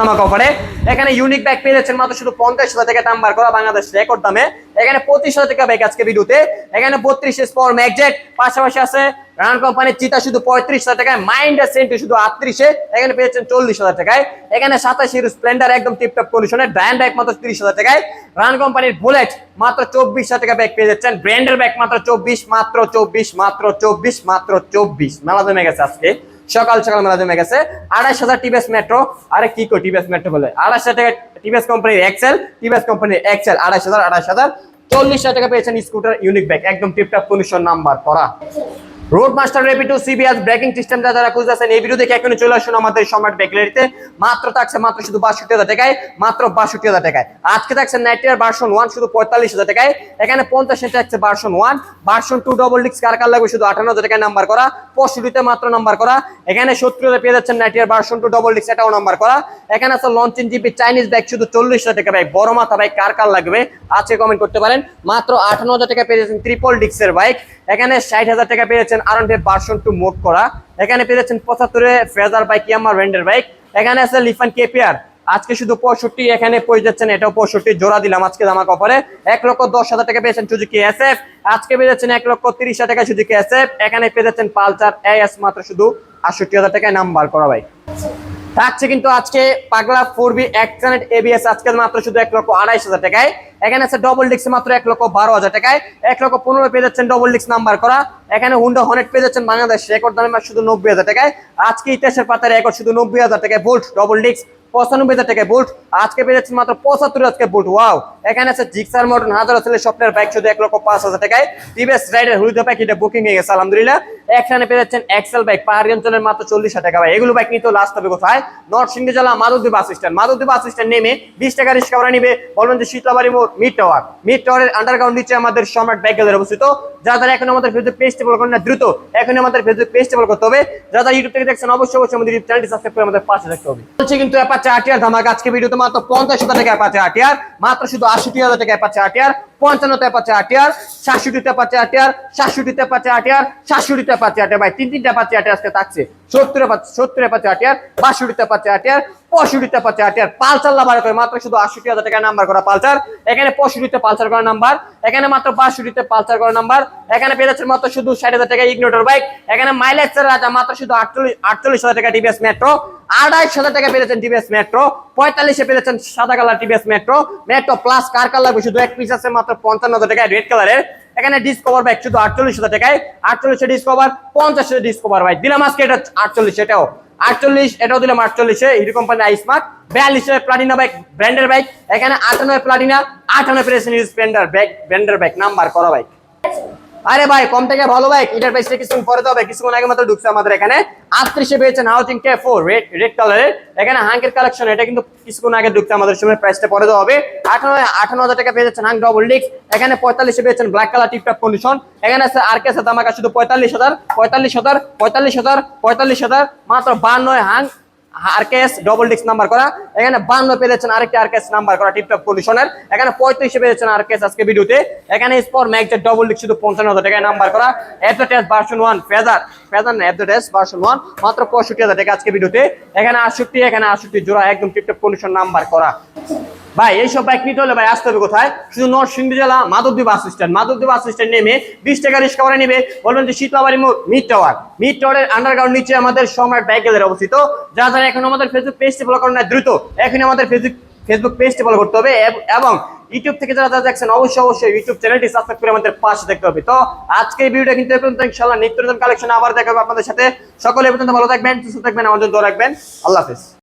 ধামাকা অফারে এখানে ইউনিক ব্যাগ পেয়ে যাচ্ছেন মাত্র শুধু পঞ্চাশ হাজার টাকা নাম্বার করা বাংলাদেশ রেকর্ড দামে। এখানে পঁচিশ হাজার টাকা ব্যাগ আজকে ভিডিওতে এখানে বত্রিশ স্পর ম্যাগজেট পাশাপাশি আছে। রান কোম্পানির চিতা শুধু পঁয়ত্রিশ হাজার টাকায় মাইন্ড সেন্টি শুধু আটত্রিশে। এখানে পেয়েছেন চল্লিশ হাজার টাকায়। এখানে সাতাশ হিরো স্প্লেন্ডার একদম টিপটপ কন্ডিশনে ব্র্যান্ড ব্যাগ মাত্র তিরিশ হাজার টাকায়। রান কোম্পানির বুলেট মাত্র চব্বিশ হাজার টাকা ব্যাগ পেয়ে যাচ্ছেন। ব্র্যান্ডের ব্যাগ মাত্র চব্বিশ মাত্র চব্বিশ মাত্র চব্বিশ মাত্র চব্বিশ। মেলা জমে গেছে আজকে। সকাল সকাল মেলা জমে গেছে। আড়াইশ হাজার টিভিএস মেট্রো আরে কি কো টিভিএস মেট্রো বলে? আড়াইশ হাজার টাকা টিভিএস কোম্পানির এক্সেল টিভিএস কোম্পানির এক্সেল আড়াইশ হাজার আড়াইশ হাজার। চল্লিশ হাজার টাকা পেয়েছেন স্কুটার ইউনিক ব্যাগ একদম টিপটাপ কমিশন নাম্বার করা road master রেপিটো CBS braking system যারা খুঁজতেছেন, এই ভিডিও দেখে এখনই চলে আসুন আমাদের সম্রাট বেকলারিতে। মাত্র থাকছে, মাত্র শুধু বাষট্টি হাজার টাকায়, মাত্র বাষট্টি হাজার টাকায়। আজকে থাকছে নাইটিয়ার ভার্সন ওয়ান শুধু পঁয়তাল্লিশ হাজার টাকায়। এখানে পঞ্চাশ থাকছে version one version two double discs কার কার লাগবে? শুধু আঠান্ন হাজার টাকায় নাম্বার করা, পঁয়ষট্টিতে মাত্র নাম্বার করা। এখানে সত্তর হাজার পেয়ে যাচ্ছেন নাইটিয়ার ভার্সন টু ডবল ডিক্স এটাও নাম্বার করা। এখানে আছে লঞ্চিন জিপি চাইনিজ ব্যাগ শুধু চল্লিশ হাজার টাকা ব্যাগ বড় মাথা বাইক কার কার লাগবে? আজকে কমেন্ট করতে পারেন। মাত্র আঠান্ন হাজার টাকা পেয়ে যাচ্ছেন ট্রিপল ডিক্সের বাইক এখানে ষাট হাজার টাকা পেয়েছেন আর ভার্সন টু মোড করা। এখানে পেয়েছেন পঁচাত্তরে ফেজার বাইক ইয়ামার রেন্ডের বাইক এখানে আছে লিফান কেপিয়ার আজকে শুধু পঁয়ষট্টি, এখানে পড়ে যাচ্ছেন, এটাও পঁয়ষট্টি। জোড়া দিলাম আজকে জামা কপারে। এক লক্ষ দশ হাজার টাকা পেয়েছেন সুজুকি এস এফ আজকে পেয়ে যাচ্ছেন এক লক্ষ তিরিশ হাজার টাকা সুজুকি এস এফ এখানে পেয়ে যাচ্ছেন পালচার এস মাত্র শুধু আটষট্টি হাজার টাকায় নাম্বার করা ভাই থাকছে কিন্তু আজকে পাগলা ফোর বি এক্সেনেট এবিএস আজকে মাত্র শুধু এক লক্ষ আড়াইশ হাজার টাকায়। এখানে আছে ডবল ডিক্স মাত্র এক লক্ষ বারো হাজার টাকায়। এক লক্ষ পনেরো পেয়ে যাচ্ছেন ডবল ডিক্স নাম্বার করা। এখানে হুন্ডা হনেট পেয়ে যাচ্ছেন বাংলাদেশ রেকর্ড দামে শুধু নব্বই হাজার টাকায়। আজকে ইতিহাসের পাতার রেকর্ড শুধু নব্বই হাজার টাকায় বোল্ট ডবল ডিক্স পঁচানব্বই হাজার টাকায় বোল্ট আজকে পেয়ে যাচ্ছেন মাত্র পঁচাত্তর আজকে বোল্ট ওয়াও এখানে আছে জিক্সার মডার্ন হাজার ছেলে স্বপ্নের বাইক শুধু এক লক্ষ পাঁচ হাজার টাকায়। টিভিএস রাইডার হুইদ বাইক এটা বুকিং হয়ে গেছে, আলহামদুলিল্লাহ। এখানে পেয়ে যাচ্ছেন এক্সেল বাইক পাহাড়ি অঞ্চলের মাত্র চল্লিশ হাজার টাকা। ভাই, এগুলো বাইক নিতে লাস্ট হবে কোথায়? নর্থ সিংহী জেলা Madhabdi bus stand Madhabdi bus stand নেমে বিশ টাকা রিক্সা ভাড়া নিবে। বলবেন যে শীতলাবাড়ি মোড় মিড টাওয়ার মিড টাওয়ারের আন্ডারগ্রাউন্ড নিচে আমাদের সম্রাট ব্যাগেলের অবস্থিত। যারা এখন আমাদের ফেসবুক পেজ টেবল করেন না, দ্রুত এখন আমাদের ফেসবুক পেজ টেবল করতে হবে। যারা ইউটিউব থেকে দেখছেন, অবশ্যই অবশ্যই আমাদের ইউটিউব চ্যানেলটি সাবস্ক্রাইব করে আমাদের পাশে থাকতে হবে। কিন্তু অ্যাপাচে আটিয়ার ধামাক আজকে ভিডিওতে মাত্র পঞ্চাশ হাজার টাকা অ্যাপাচে আটিয়ার মাত্র শুধু আশি হাজার টাকা অ্যাপাচে আটিয়ার পঞ্চান্নতে পাচ্ছে আটিয়ার সাতষট্টিতে পাচ্ছে আটিয়ার সাতষট্টিতে পাচ্ছে আটিয়ার সাতষট্টিতে পাচ্ছে আটিয়ার ভাই তিন তিনটা পাচ্ছে আটিয়ার আজকে থাকছে সত্তরে সত্তরে পাচ্ছে আটিয়ার বাষট্টিতে পাচ্ছে আটিয়ার পঁয়ষট্টিতে পাচ্ছে আটিয়ার পালচার লাভার করে মাত্র শুধু আটষট্টি হাজার টাকা নাম্বার করা পালচার এখানে পঁয়ষট্টিতে পালচার করা নাম্বার এখানে মাত্র বাষট্টিতে পালচার করা নাম্বার এখানে পেয়ে যাচ্ছে মাত্র শুধু ষাট হাজার টাকা ইগনোটর বাইক এখানে মাইলেজ রাজা মাত্র শুধু আটচল্লিশ আটচল্লিশ হাজার টাকা টিভিএস মেট্রো আড়াইশ হাজার টাকা পেয়েছেন টিভিএস মেট্রো পঁয়তাল্লিশে পেয়েছেন সাদা colour TVS Metro Metro plus কার কালার? শুধু এক পিস আছে, মাত্র পঞ্চান্ন হাজার টাকায় রেড কালারের এখানে ডিসকভার বাইক শুধু আটচল্লিশ হাজার টাকায়। আটচল্লিশে ডিসকভার পঞ্চাশে ডিসকভার বাইক দিলাম আজকে এটা আটচল্লিশ, এটাও। আটচল্লিশ, এটাও দিলাম আটচল্লিশে। হিরো কোম্পানি আইসমার্ট বিয়াল্লিশে প্লাটিনা বাইক ব্র্যান্ডের বাইক এখানে আটান্ন প্লাটিনা আটান্ন পেরেছেন স্প্লেন্ডার বাইক ব্র্যান্ডের বাইক নাম্বার করা বাইক আরে ভাই, কম থেকে ভালো বাইক এটার প্রাইসটা কিছুক্ষণ পরে হবে, কিছুক্ষণ আগে মাত্র ঢুকছে আমাদের এখানে। আটত্রিশে পেয়েছেন হাউজিং কে ফোর রেড রেড কালারের এখানে হাঙ্কের কালেকশন এটা কিন্তু কিছুক্ষণ আগে ঢুকছে আমাদের সময় প্রাইসটা পরে দেওয়া হবে। আঠান্ন আঠান্ন হাজার টাকা পেয়ে যাচ্ছেন হাঙ্ক ডবল ডিক্স এখানে পঁয়তাল্লিশে পেয়েছেন ব্ল্যাক কালার টিপটপ কন্ডিশন এখানে আছে আর কে দামাকা শুধু পঁয়তাল্লিশ হাজার পঁয়তাল্লিশ হাজার পঁয়তাল্লিশ হাজার পঁয়তাল্লিশ হাজার, মাত্র বান্ন হাঙ্ক আরকেএস ডবল ডিক্স নাম্বার করা। এখানে বান্ন পেয়েছেন আরেকটি আরকেএস নাম্বার করা টিপটপ পলিউশনের এখানে পঁয়ত্রিশে পেয়েছেন আরকেএস আজকে ভিডিওতে এখানে স্পর ম্যাগজেট ডবল ডিক্স শুধু পঞ্চান্ন হাজার টাকায় নাম্বার করা। Advertise version one Fazer Fazer না অ্যাডভার্টাইজ ভার্সন ওয়ান মাত্র পঁয়ষট্টি হাজার টাকা আজকে ভিডিওতে এখানে আটষট্টি এখানে আটষট্টি জোড়া একদম টিপটপ পলিউশন নাম্বার করা। ভাই এইসব বাইক নিতে হলে ভাই, আসতে হবে কোথায়? শুধু নর্থ সিন্ধু জেলা, Madhabdi bus stand. Madhabdi bus stand নেমে বিশ টাকা রিক্সা করে নেবে। বলবেন যে শীতলাবাড়ি মোড় মিড টাওয়ার মিড টাওয়ারের আন্ডারগ্রাউন্ড নিচে আমাদের সম্রাট ব্যাগেলের অবস্থিত। যারা যারা এখন আমাদের ফেসবুক পেজটি ফলো করেন না দ্রুত এখন আমাদের ফেসবুক ফেসবুক পেজটি ফলো করতে হবে এবং ইউটিউব থেকে যারা যারা দেখছেন, অবশ্যই অবশ্যই ইউটিউব চ্যানেলটি সাবস্ক্রাইব করে আমাদের পাশে দেখতে হবে। তো আজকে এই ভিডিওটা কিন্তু পর্যন্ত, ইনশাআল্লাহ নিত্য নতুন কালেকশন আবার দেখা হবে আপনাদের সাথে। সকলে পর্যন্ত ভালো থাকবেন, সুস্থ থাকবেন আমাদের দোয়া রাখবেন। আল্লাহ হাফেজ।